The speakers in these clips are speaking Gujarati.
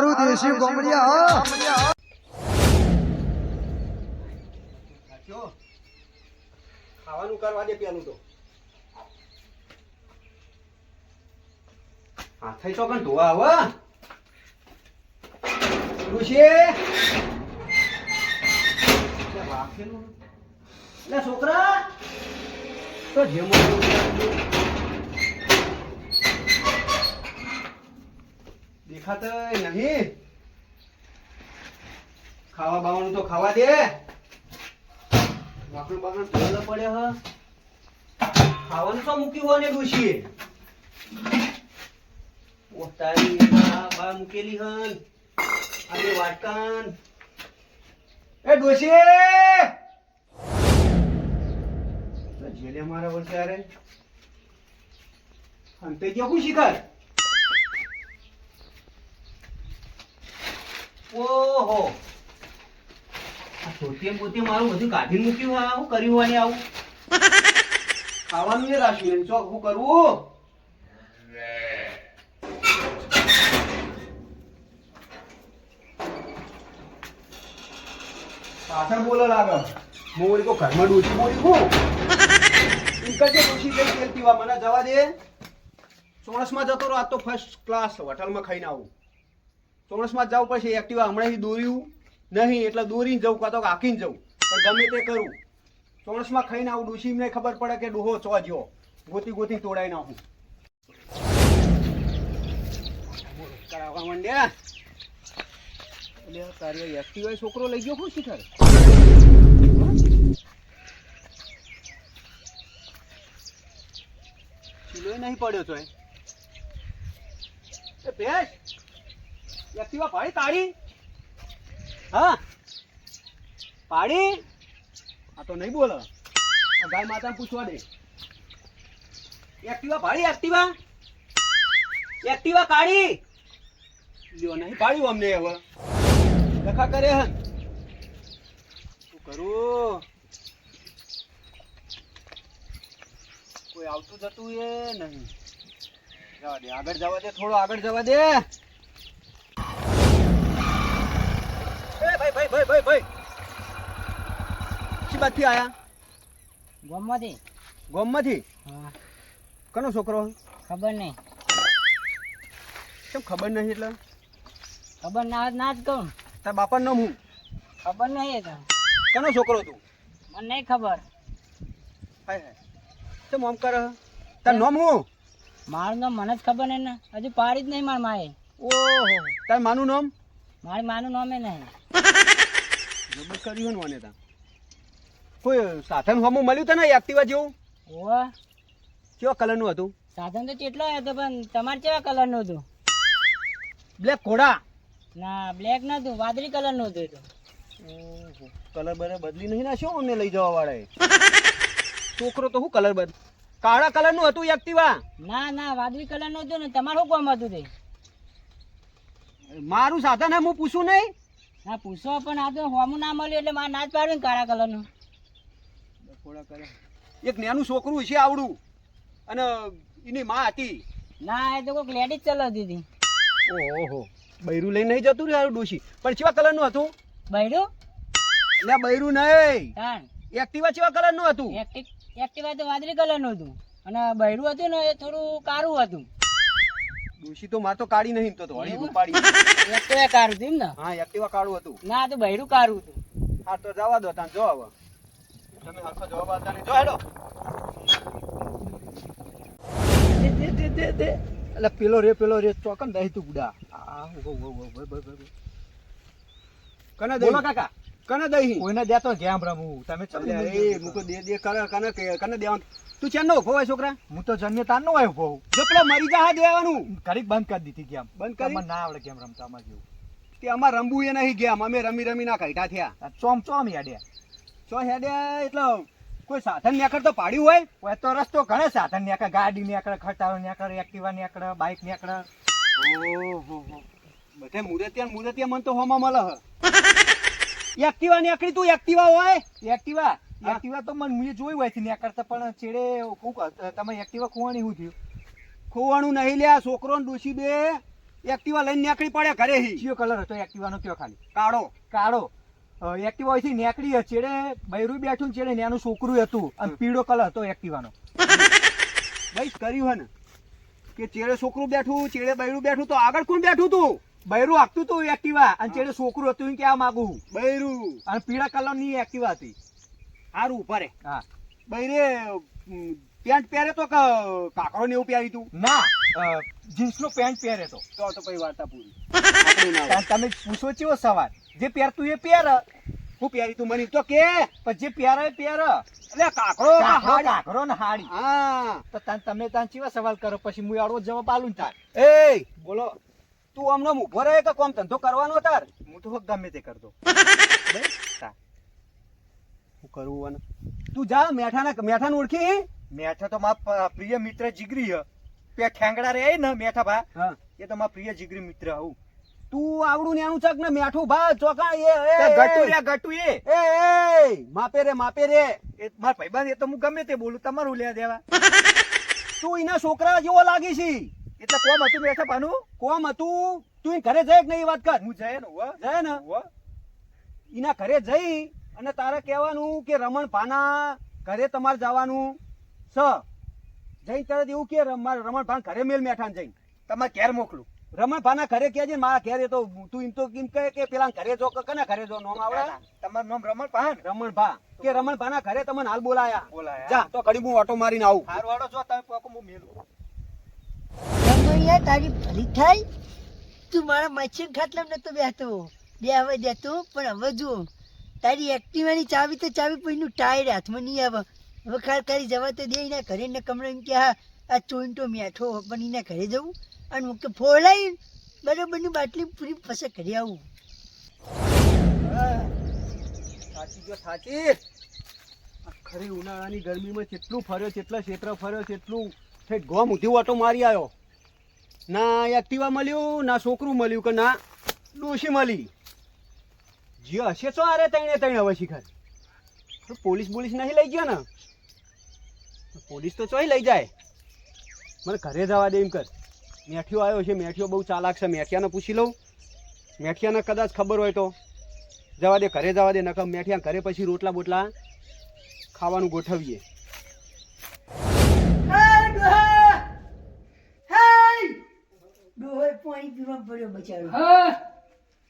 હારું દેશી ગોમડિયા ખાવાનું કરવા દે પેલું તો. હાથે તો પણ ધોવા આવો ઋષિ છોકરા. તો જેમો દેખાત નહીં. ખાવા બાવાનું તો ખાવા દે. વાકડું બાકડું તોડવું પડે, હ. ખાવાનું તો મૂક્યું હોય ને ડોશીએ ઓ બા મૂકેલી હન. આજે વાટકાન. એ ડોશી! જેલે મારા વર્ષે અરે અંતે ગયો હું શિકાર? ઓહો. આ પોતે મારું બધું કાઢી મૂક્યું આ શું કર્યું હોય આવું? ખાવાનું રાખ્યું એમ ચોક શું કરવું પાછળ બોલો લાગે. હું વળી ઘરમાં ડોસી મોરી હું કશે ડોસી કઈ તેલ પીવા. મને જવા દે. ચોરસમાં જતો રહો આ તો ફર્સ્ટ ક્લાસ હોટલમાં ખાઈને આવું. ચોણસમાં જવું પડશે. એક્ટિવા હમણાંથી દોર્યું નહીં, એટલે દોરીને જવું, કાં તો આખીને જવું. પણ ગમે તે કરું. ચોરસમાં ખાઈને આવું, ડોશી મને ખબર પડે કે ડોહો ચો જ્યો. ગોતી ગોતી તોડાઈ નાખું. કરાવવા માંડ્યા એટલે તારી એક્ટિવા છોકરો લઈ ગયો શું શીખર કિલોય નહીં પડ્યો તો એ ભેસ! એક્ટિવા પાડી તારી હા? પાડી આ તો નહીં બોલે. ગાય માતા પૂછવા દે. એક્ટિવા પાડી એક્ટિવા એક્ટિવા કાઢી લ્યો, નહીં પાડ્યું અમને હવે. લખા કરે હન શું કરું? કોઈ આવતું જતું એ નહીં. જવા દે. આગળ જવા દે, થોડો આગળ જવા દે. ભાઈ ભાઈ ભાઈ ભાઈ ભાઈ. શી બાજથી આયા? ગોમમાંથી. ગોમમાંથી? હા. કનો છોકરો? ખબર નહીં. કેમ ખબર નહીં એટલે? ખબર ના ના જ કહું. તાર બાપાનું નામ હું ખબર નહીં એ તો. કનો છોકરો તું? મને નહીં ખબર. હાય હાય. કેમ આમ કરે? તાર નામ હું મારું નામ મને જ ખબર નહીં ને. હજુ પાડી જ નહીં માર માએ. ઓહો. તાર માનું નામ? મારી માનું નામે નહીં. જબર કર્યું ને મને તા. કોઈ સાધન હોમું મળ્યું તને એક્ટિવા જેવું? ઓવા કેવા કલરનું હતું? સાધન તો કેટલો હતો પણ તમારે કેવા કલરનું હતું? બ્લેક ઘોડા. ના બ્લેક નતું વાદળી કલરનું હતું તો. કલર બરે બદલી નહીં નાખ્યો અમને લઈ જવા વાળાએ. છોકરો તો શું કલર બદલ કાળા કલરનું હતું એક્ટિવા ના ના વાદળી કલરનું હતું ને તમારું શું કામ હતું તે? મારું સાધન હું પૂછું નહીં? ના પૂછો પણ આ તો હોમું ના મળ્યું એટલે મારે ના જ પાડ્યું ને કાળા કલરનું. એક નાનું છોકરું છે આવડું. અને એની માં હતી. ના એ તો કોઈક લેડીઝ ચલાવતી હતી. ઓહો બૈરું લઈને નહીં જતું રે આવડું ડોશી. પણ કેવા કલરનું હતું? બૈરું? એટલે બૈરું નહીં. એક્ટિવા કેવા કલરનું હતું? એક્ટિવા તો વાદળી કલરનું હતું. અને બૈરું હતું ને એ થોડું કારું હતું. ડોશી તો માર તો કાઢી નહીં તો વળી ઉપાડી એક્ટિવા કારું હતું ને? હા એક્ટિવા કાળું હતું. ના તો બૈરું કારું હતું હા તો જવા દો તાન જો હવે. તમે આખો જવાબ આપતા નહીં. જો હેડો. દે દે દે દે દે. એટલે પેલો રે પેલો રે ચોકન દહી તું બુડા આ ઓ ઓ ઓ. કને દઈ બોલો કાકા. કને દહી કોઈને દેતો ગેમ રમું તમે ચમ એ મૂકો દે દે કર કને કને દેવાનું? તું ચેન નો ઊભો હોય છોકરા? હું તો જન્મ તાર નો આવ્યો બહુ જો પેલો મરી જા દેવાનું. ઘડીક બંધ કરી દીધી ગેમ. બંધ કરી? મને ના આવડે ગેમ રમતા અમાર જેવું. તે અમાર રમવું એ નહીં ગયા અમે રમી રમી ના કાઢા થયા ચોમ ચોમ હેડે. ચો હેડે એટલે કોઈ સાધન નેકર તો પાડ્યું હોય? કોઈ તો રસ્તો ઘણે સાધન નીકળે ગાડી નીકળે ખટારો નીકળે એક્ટિવા નીકળે બાઇક નીકળે ઓહો બધે મુરતિયા મુરતિયા મન તો હોમાં મળે હ. એક્ટિવા નીકળી તું એક્ટિવા હોય એક્ટિવા એક્ટિવા તો મને મુએ જોયું હોય છે નીકળતા પણ છેડે કોક તમે એક્ટિવા ખોવાની શું થયું? ખોવાનું નહીં લ્યા છોકરો ને ડોશી બે એક્ટિવા લઈને નીકળી પડે ઘરે કયો કલર હતો એક્ટિવાનો કયો ખાલી. કાળો. કાળો. એક્ટિવા અહીંથી નીકળી છેડે બૈરું બેઠું ને એનું નાનું છોકરું હતું અને પીળો કલર હતો એક્ટિવાનો ભાઈ કર્યું હે ને. કે ચેડે છોકરું બેઠું ચેડે બૈરું બેઠું તો આગળ કોણ બેઠું તું? બૈરું આખતું હતું એક્ટિવા. અને છેડે છોકરું હતું કે આ માંગુ? છું. બૈરું. અને પીળા કલરની એક્ટિવા હતી. સારું ઊભા રે. હા. બૈરે પેન્ટ પહેરે તો કે કાકરો ને એવું પહેરી તું? ના જીન્સ નો પેન્ટ પહેરે તો. તો તો પછી વાર્તા પૂરી. ના. તમે પૂછો ચેવો સવાલ? જે પહેરતું એ પહેર. હું પહેરી તું મને તો કે. પણ જે પહેરે એ પહેર. એટલે કાકરો કે હાડી? કાકરો ને હાડી. હા. તો તમે તાન ચેવા સવાલ કરો? પછી હું આડવો જવાબ આલું ને તાર. એ બોલો. તું અમને ઊભો રહે કે કોમ ધંધો કરવાનો તાર? હું તો ગમે તે કરતો. શું કરવું તું જા મેઠાના મેઠાને ઓળખી? મેઠા તો મારા પ્રિય મિત્ર જીગરી હ. પે ઠેંગડા રે ને મેઠા ભા. એ તો મારા પ્રિય જીગરી મિત્ર હું તું આવડું ને આનું ચક ને મેઠું ભા ચોકા એ એ, ગટુ રે ગટુ એ. એ માપે રે માપે રે. એ માર ભાઈબંધ એ તો હું ગમે તે બોલું તમારું લે દેવા. તું એના છોકરા જેવો લાગી છી. એટલે કોમ હતું મેઠા ભાનું કોમ હતું? તું ઘરે જઈ કે નહીં વાત કર. હું જાય ને જાય ને. એના ઘરે જઈ અને તારે કહેવાનું કે રમણ ભાના ઘરે તમારે જવાનું. સ. જઈને તરત એવું કે મારે રમણ ભાન ઘરે મેલ મેઠાન જઈને. તમારે ઘેર મોકલું. રમણ ભાના ઘરે કહેજે મારા ઘેરે તો તું એમ તો કેમ કહે કે પેલા ઘરે જો કે કના ઘરે જો નોમ આવડે તમારું નામ રમણ ભાન. રમણ ભા. કે રમણ ભાના ઘરે તમને હાલ બોલાયા. બોલાયા. જા તો ઘડી હું ઓટો મારીને આવું. હાર વાળો જો તમે પોકો હું મેલું. રમૈયા તારી ભલી થાય? તું મારા મચ્છી ખાટલામ નતો બેહતો. બે હવે દેતો પણ હવે જો તારી એક્ટિવાની ચાવી તો ચાવી પડીનું ટાયર હાથમાં નહીં આવે. હવે ખાલ તારી જવા તો દે, એના ઘરે ને કમરે કે, હા, આ ચોઈન્ટો મેઠો પણ એના ઘરે જવું અને હું કે બરાબરની બાટલી પૂરી પાસે ઘરે આવું. સાચી જો, સાચી. ખરી ઉનાળાની ગરમીમાં કેટલું ફર્યો કેટલા ક્ષેત્ર ફર્યો કેટલું ગોમ ઉધી ઓટો મારી આવ્યો ના એક્ટિવા મળ્યું, ના છોકરું મળ્યું કે ના, ડોશી મળી. જે હશે તો આરે તઈને તઈને હવે શીખર. તો પોલીસ પોલીસ નહીં લઈ ગયા ને? પોલીસ તો ચોય લઈ જાય. મને ઘરે જવા દે એમ કર. મેઠિયો આવ્યો છે, મેઠિયો બહુ ચાલાક છે, મેઠિયાને પૂછી લઉં. મેઠિયાને કદાચ ખબર હોય તો. જવા દે, ઘરે જવા દે નકમ મેઠિયા ઘરે પછી રોટલા બોટલા ખાવાનું ગોઠવીએ. ડોહે પાણી પીવા પડ્યો બચારો.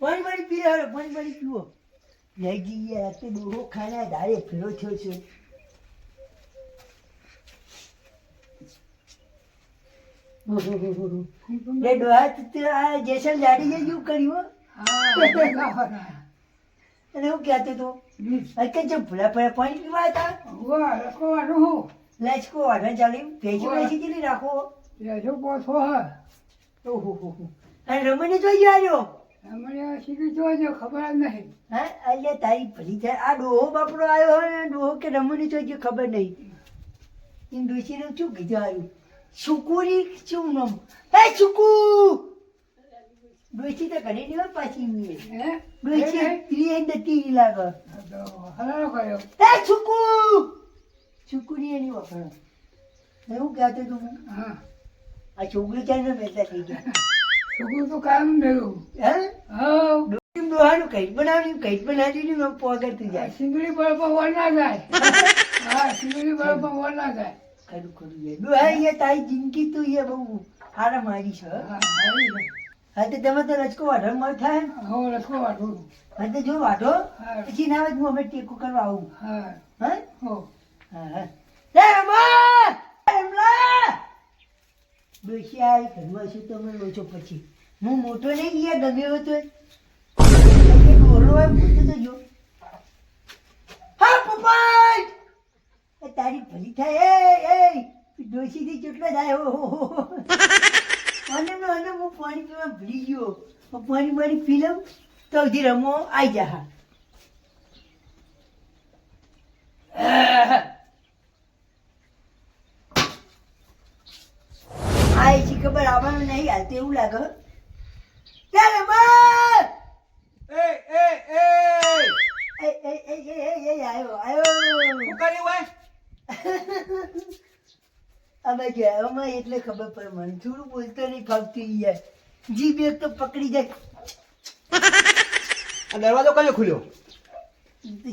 પાણી પાણી પી રહ્યો પાણી પાણી પીવો. લઈ જઈએ આ તો ખાના ધારે ફેરો થયો છે. તું જેસલ જાડેજા જેવું કર્યું અને હું કહેતો તો અત્યારે જો ભૂલા ભૂલા પાણી પીવા હતા? લચકો વાઢવા ચાલી ભેજી ભેજી રાખો. હો. અને રમણી જોઈ આવ્યો હા? અલ્યા તારી ભલી થાય આ ડોહો બાપડો આવ્યો હોય ને ડોહો કે રમણી તો ખબર નહીં. એમ ડોસીને શું કીધું આવ્યું સુકુરી શું નામ? હે સુકુ! ડોસી તો નહીં હોય પાછી હે? ડોસી પ્રિય નથી લાગે. હે સુકુ! સુકુરી એની વખણ એવું કહેતો તું આ છોકરી ક્યાં મહેતા થઈ ગયા છોકરું તો કાયમ રહ્યું. હે? હા દોહાનું કઈ બનાવ્યું કઈ બનાવી ને પગરતી જાય. સિંગડી બળ પર વળ ના જાય. હા સિંગડી બળ પર વળ ના જાય. ખરું ખરું એ દોહા એ તારી જિંદગી તું એ બહુ હારા મારી છે હા. તમે તો રચકો વાઢો મળ થાય? હો રચકો વાઢો. હા તો જો વાઢો. પછી ના હું અમે ટેકો કરવા આવું. હા. હા? હો હા. હા ડોશી ઘરમાં શું તમે લો છો પછી? હું મોટો નહીં ગયા ગમે એવો તો. બોલો એમ પૂછતો તો જો. હા, પપ્પા! તારી ભલી થાય. એ એ ડોશી થી કેટલો થાય? હો. અને મેં અને હું પાણી પીવા ભૂલી ગયો. પાણી પાણી પી લઉં, તો હજી રમો આવી જા. હા આ આવવાનું નહીં હાલતું એવું લાગે. ચાલ રમા! એ એ એ! એ એ એ એ એ આયો આયો શું કર્યું હોય? અમે ગયા એટલે ખબર પડે મને થોડું બોલતો નહીં ફાવતી યાર જીભ એક તો પકડી જાય. આ દરવાજો કયો ખુલ્યો?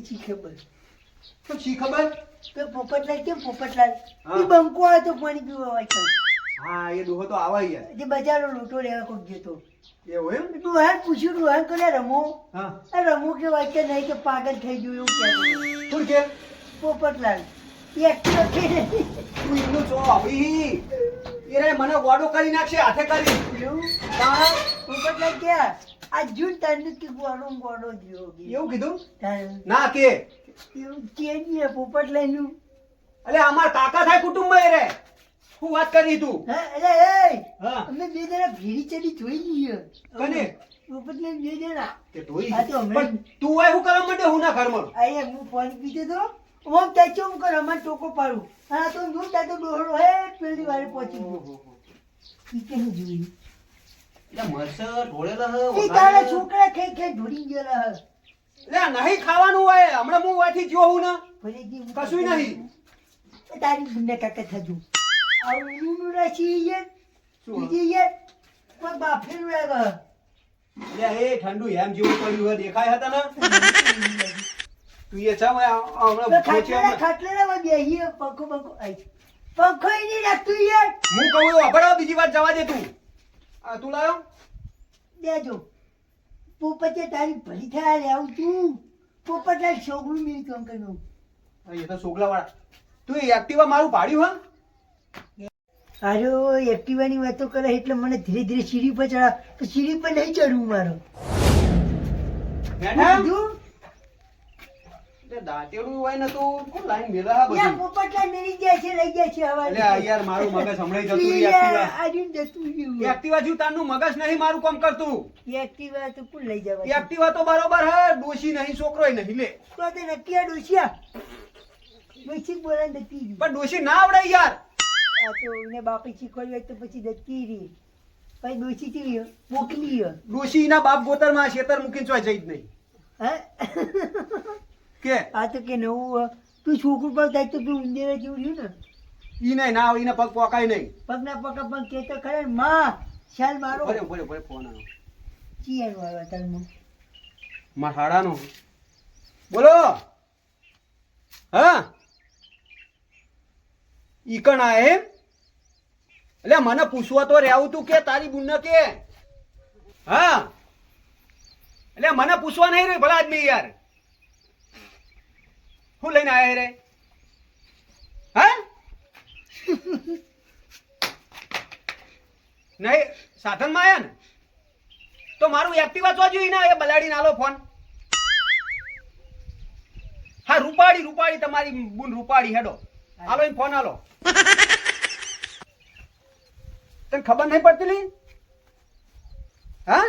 શી ખબર? પછી શી ખબર? તો પોપટલાલ કેમ પોપટલાલ? એ બંકો આવે તો પાણી પીવા વાંચો હા એ દોહો તો આવા યાર જે બજારો લૂંટો લેવા કોક જતો એવું એમ? ડોહાન પૂછ્યું ડોહાન કોને રમો? હા. રમો કે વાંચે નહીં કે પાગલ થઈ ગયું એવું કે શું કે? પોપટલાલ. એ તું છો મને ગોડો કરી નાખશે હાથે કરી. એવું? હા પોપટલાલ કે આ જૂન તારનું કે ગોડો એવું કીધું? ના કે. એવું કે નહીં એ પોપટલાલનું. અલે અમાર કાકા થાય કુટુંબમાં એ રે શું વાત કરી તું હા એ હા. અમે બે જણા ભેડી ચડી જોઈ લઈએ કને? પોપટલાલ બે જણા. તો હમણાં- પણ તું હોય શું કરવા માંડે હું ના ઘરમાં આયા હું ફોન પીતો તો. ઓમ તાચો હું કર અમાર ટોકો પાડું. હા તો જો તાતો ડોહળો હે પેલી વારે પહોંચી ગયો. ઈ હું જોઈ? એટલે મરસર ઢોળેલા હ ઈ તારા છોકરા ખાઈ ખાઈ ઢોળી ગયેલા હે. એટલે નહીં ખાવાનું હોય. હમણાં હું વાથી જો હું ને કશું કશુંય નહીં. એ તારી બુને કાકા થજો. આવું ઊનું રાશી બીજી યાર કોઈ બાફેલું લાગે એટલે એ ઠંડુ એમ જેવું પડ્યું હોય દેખાય હતા ને તું એ ચમ આ- આ હમણાં તો પહોંચ્યા ખાટલા હમણાં. ખાટલા માં બેહીએ પંખો પંખો આઈ પંખો ય નહીં રાખતું યાર. હું કહું તો વાપરો બીજી વાત જવા દે તું. આ તું લાયો દેજો. પોપટે તારી ભલી થયા લેવું આવું તું પોપટલાલ છોકરું મિલ કામ કરનું એ તો સોગલા વાળા તું એક્ટિવા મારું પાડ્યું હા? અરે એક્ટિવાની વાતો કરે એટલે મને ધીરે ધીરે સીડી પર ચડા તો સીડી પર નહીં ચડવું મારો. બેઠા દાંતેડું હોય ને તો કોણ લાઈન મેલા હા બધું? પોપટલાલ મેરી ગયા છે લઈ જાય છે હવા એટલે યાર મારું મગજ હમણાં જતું રહ્યું એક્ટિવા આજુ જતું રહ્યું. એક્ટિવા જેવું તારનું મગજ નહીં મારું કામ કરતું. એક્ટિવા તો કોણ લઈ જવા એક્ટિવા તો બરોબર હે ડોશી નહીં છોકરોય નહીં લે. તો તે નક્કી ડોશિયા ડોશી બોલા નથી પણ ડોશી ના આવડે યાર. આ બાપી શીખવાડ્યું હોય તો પછી જતી રહી. પછી ડોશી થી રહ્યો? મોકલી રહ્યો. ડોશી ના બાપ ગોતરમાં શેતર મૂકીને ચોય જઈ જ નહીં. હા? કે? આ તો કે નવું તું છોકરું પર થાય તો તું ઉંદેરા જેવું રહ્યું ને. ઈ નહીં ના ઈને પગ પોકાય નહીં. પગના પગ પણ કે તો ખરે માં શાલ મારો. ભલે ભલે ભલે ફોન આવ્યો ચિયાનું આવ્યા તારનું મારા હાડાનો. બોલો. હા? ઈ કણ આ એમ? એટલે મને પૂછવા તો રહેવું તું કે તારી બુન કે. હા. એટલે મને પૂછવા નહીં રે ભલા આદમી યાર. હું લઈને આવ્યા રે? હા? નહીં સાધનમાં આયા ને? તો મારું એક્ટિવા તો જોઈ ને એ બલાડી આલો ફોન હા રૂપાળી રૂપાળી તમારી બુન રૂપાડી હેડો. હાલો ફોન હાલો તને ખબર નહીં પડતી લી? હા?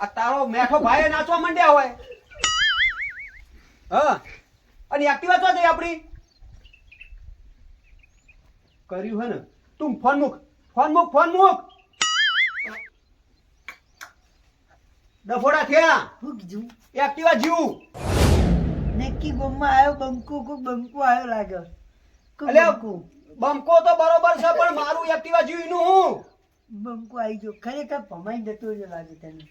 આ તારો મેઠો ભાઈ નાચવા માંડ્યા હોય. હા. અને એક્ટિવા તો જઈ આપણી. કર્યું હે ને? તું ફોન મૂક. ફોન મૂક ફોન મૂક. ડફોડા થયા. શું કીધું. એક્ટિવા જીવું. નક્કી ગોમમાં આવ્યો બંકુ બંકુ આવ્યો લાગે. બંકો બમકો. તો બરોબર છે પણ મારું એક્ટિવા જીવીનું હું? બંકો આવી ગયો. ખરેખર ભમાઈ જતો જ લાગે તને.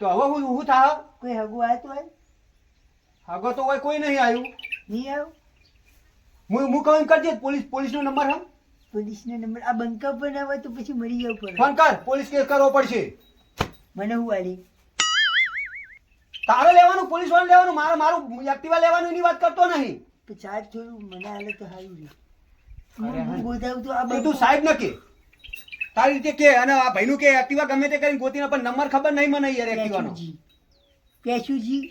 તો હવે હું હું થા? કોઈ હગો આવ્યો તો હોય? હગો તો હોય કોઈ નહીં આવ્યું નહીં આવ્યો હું હું કહું કરજે પોલીસ પોલીસનો નંબર હા? પોલીસનો નંબર. આ બંકા પર ના હોય તો પછી મરી જવું પડે. ફોન કર પોલીસ કેસ કરવો પડશે. મને હું આલી? તારે લેવાનું પોલીસ વાળું લેવાનું મારે મારું એક્ટિવા લેવાનું એની વાત કરતો નહીં. તો ચાર થોડું મને આલે તો સારું રહે અરે હા. હું બોધાવું તો સાહેબ ન તારી રીતે કે અને આ ભાઈનું કે એક્ટિવા ગમે તે કરીને ગોતીને પણ નંબર ખબર નહીં મને યાર એક્ટિવાનો. પેશુજી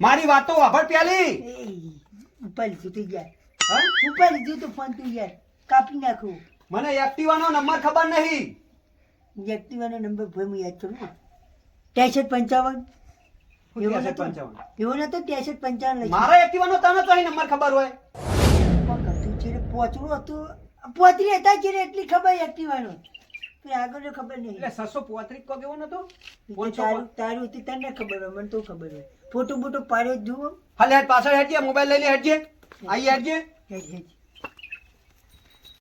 મારી વાત તો પ્યાલી. ઉપર લીધું જાય હા? ઉપર લીધું ફોન તું યાર. કાપી નાખું. મને એક્ટિવાનો નંબર ખબર નહીં. એક્ટિવાનો નંબર ભાઈ હું યાદ કરું ને ત્રેસઠ પંચાવન. એવો નતો ત્રેસઠ પંચાવન મારા એક્ટિવાનો તને તો અહીં નંબર ખબર હોય? પોચડું હતું. પોતરી હતા રે એટલી ખબર એક્ટિવાનો આગળ ખબર નહીં. એટલે સસો પોતરી કો કેવો નતો તારું તારું હતી તને ખબર હોય મને તો ખબર હોય. ફોટો બોટો પાડ્યો જ જુઓ. હાલે પાછળ હેડજે મોબાઈલ લઈ લે હેડજે. આઈ હેડ હેડ